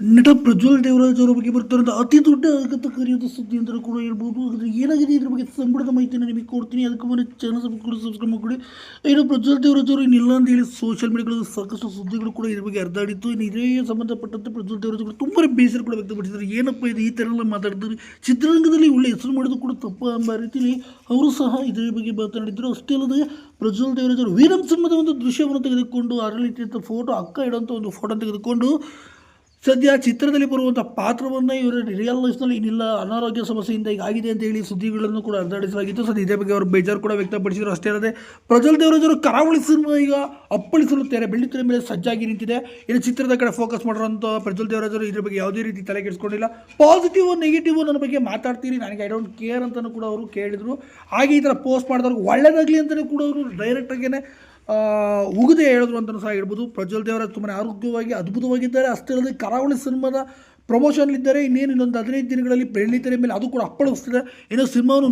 ನಟ ಪ್ರಜ್ವಲ್ ದೇವರಾಜ್ ಅವರ ಬಗ್ಗೆ ಬರ್ತಾರಂತ ಅತಿ ದೊಡ್ಡ ಆಘಾತಕಾರಿಯಾದ ಸುದ್ದಿ ಅಂತ ಕೂಡ ಹೇಳ್ಬೋದು. ಆದರೆ ಏನಾಗಿದೆ ಇದ್ರ ಬಗ್ಗೆ ಸಂಬಳದ ಮಾಹಿತಿಯನ್ನು ನಿಮಗೆ ಕೊಡ್ತೀನಿ. ಅದಕ್ಕೆ ಮುನ್ನ ಚಾನಲ್ ಕೂಡ ಸಬ್ಸ್ಕ್ರೈಬ್ ಮಾಡಿ ಇನ್ನು ಪ್ರಜ್ವಲ್ ದೇವರಾಜ್ ಅವರು ಇನ್ನಿಲ್ಲ ಅಂತ ಹೇಳಿ ಸೋಷಿಯಲ್ ಮೀಡಿಯಾಗಳಲ್ಲಿ ಸಾಕಷ್ಟು ಸುದ್ದಿಗಳು ಕೂಡ ಇದ್ರ ಬಗ್ಗೆ ಅರ್ಧಾಡಿತ್ತು ಇನ್ನು ಇದೇ ಸಂಬಂಧಪಟ್ಟಂತೆ ಪ್ರಜ್ವಲ್ ದೇವರಾಜ್ ಅವರು ತುಂಬಾ ಬೇಸರ ಕೂಡ ವ್ಯಕ್ತಪಡಿಸಿದ್ರು ಏನಪ್ಪ ಇದು ಈ ಥರ ಎಲ್ಲ ಮಾತಾಡ್ತಾರೆ? ಚಿತ್ರರಂಗದಲ್ಲಿ ಒಳ್ಳೆ ಹೆಸರು ಮಾಡೋದು ಕೂಡ ತಪ್ಪು ಎಂಬ ರೀತಿಯಲ್ಲಿ ಅವರು ಸಹ ಇದರ ಬಗ್ಗೆ ಮಾತನಾಡಿದ್ರು. ಅಷ್ಟೇ ಅಲ್ಲದೆ ಪ್ರಜ್ವಲ್ ದೇವರಾಜ್ ಅವರು ವೀರಂ ಸಿಂಹದ ಒಂದು ದೃಶ್ಯವನ್ನು ತೆಗೆದುಕೊಂಡು ಅರಳಿತ ಫೋಟೋ ಅಕ್ಕ ಇಡುವಂಥ ಒಂದು ಫೋಟೋ ತೆಗೆದುಕೊಂಡು ಸದ್ಯ ಚಿತ್ರದಲ್ಲಿ ಬರುವಂಥ ಪಾತ್ರವನ್ನು ಇವರು ರಿಯಲ್ ಲೈಫ್ನಲ್ಲಿ ಏನಿಲ್ಲ, ಅನಾರೋಗ್ಯ ಸಮಸ್ಯೆಯಿಂದ ಈಗ ಆಗಿದೆ ಅಂತ ಹೇಳಿ ಸುದ್ದಿಗಳನ್ನು ಕೂಡ ಅರ್ದಾಡಿಸಲಾಗಿತ್ತು ಸದ್ಯ ಇದೇ ಬಗ್ಗೆ ಅವರು ಬೇಜಾರು ಕೂಡ ವ್ಯಕ್ತಪಡಿಸಿದರು. ಅಷ್ಟೇ ಅಲ್ಲದೆ ಪ್ರಜಲ್ ದೇವರಾಜರು ಕರಾವಳಿ ಸಿನಿಮಾ ಈಗ ಅಪ್ಪಳಿಸಲು ತೆರೆ ಮೇಲೆ ಸಜ್ಜಾಗಿ ನಿಂತಿದೆ. ಇನ್ನು ಚಿತ್ರದ ಕಡೆ ಫೋಕಸ್ ಮಾಡಿರೋಂಥ ಪ್ರಜ್ವಲ್ ದೇವರಾಜರು ಇದ್ರ ಬಗ್ಗೆ ಯಾವುದೇ ರೀತಿ ತಲೆ ಕೆಡಿಸ್ಕೊಂಡಿಲ್ಲ. ಪಾಸಿಟಿವ್ ನೆಗೆಟಿವ್ ನನ್ನ ಬಗ್ಗೆ ಮಾತಾಡ್ತೀರಿ. ನನಗೆ ಐ ಡೋಂಟ್ ಕೇರ್ ಅಂತಲೂ ಕೂಡ ಅವರು ಕೇಳಿದರು. ಹಾಗೆ ಈ ಥರ ಪೋಸ್ಟ್ ಮಾಡಿದವ್ರಿಗೆ ಒಳ್ಳೆಯದಾಗಲಿ ಅಂತಲೂ ಕೂಡ ಅವರು ಡೈರೆಕ್ಟಾಗೇ ಉಗಿದೇ ಹೇಳಿದ್ರು ಅಂತಲೂ ಸಹ ಹೇಳ್ಬೋದು. ಪ್ರಜ್ವಲ್ ದೇವರಾಜ್ ತುಂಬಾ ಆರೋಗ್ಯವಾಗಿ, ಅದ್ಭುತವಾಗಿದ್ದಾರೆ. ಅಷ್ಟೇ ಅಲ್ಲದೆ ಕರಾವಳಿ ಸಿನಿಮಾದ ಪ್ರಮೋಷನ್ಲಿದ್ದಾರೆ ಇನ್ನೇನು ಇನ್ನೊಂದು ಹದಿನೈದು ದಿನಗಳಲ್ಲಿ ಬೆಳ್ಳಿತೆರೆ ಮೇಲೆ ಅದು ಕೂಡ ಅಪ್ಪಳಿಸ್ತಿದೆ. ಇನ್ನು ಸಿನಿಮಾವನ್ನು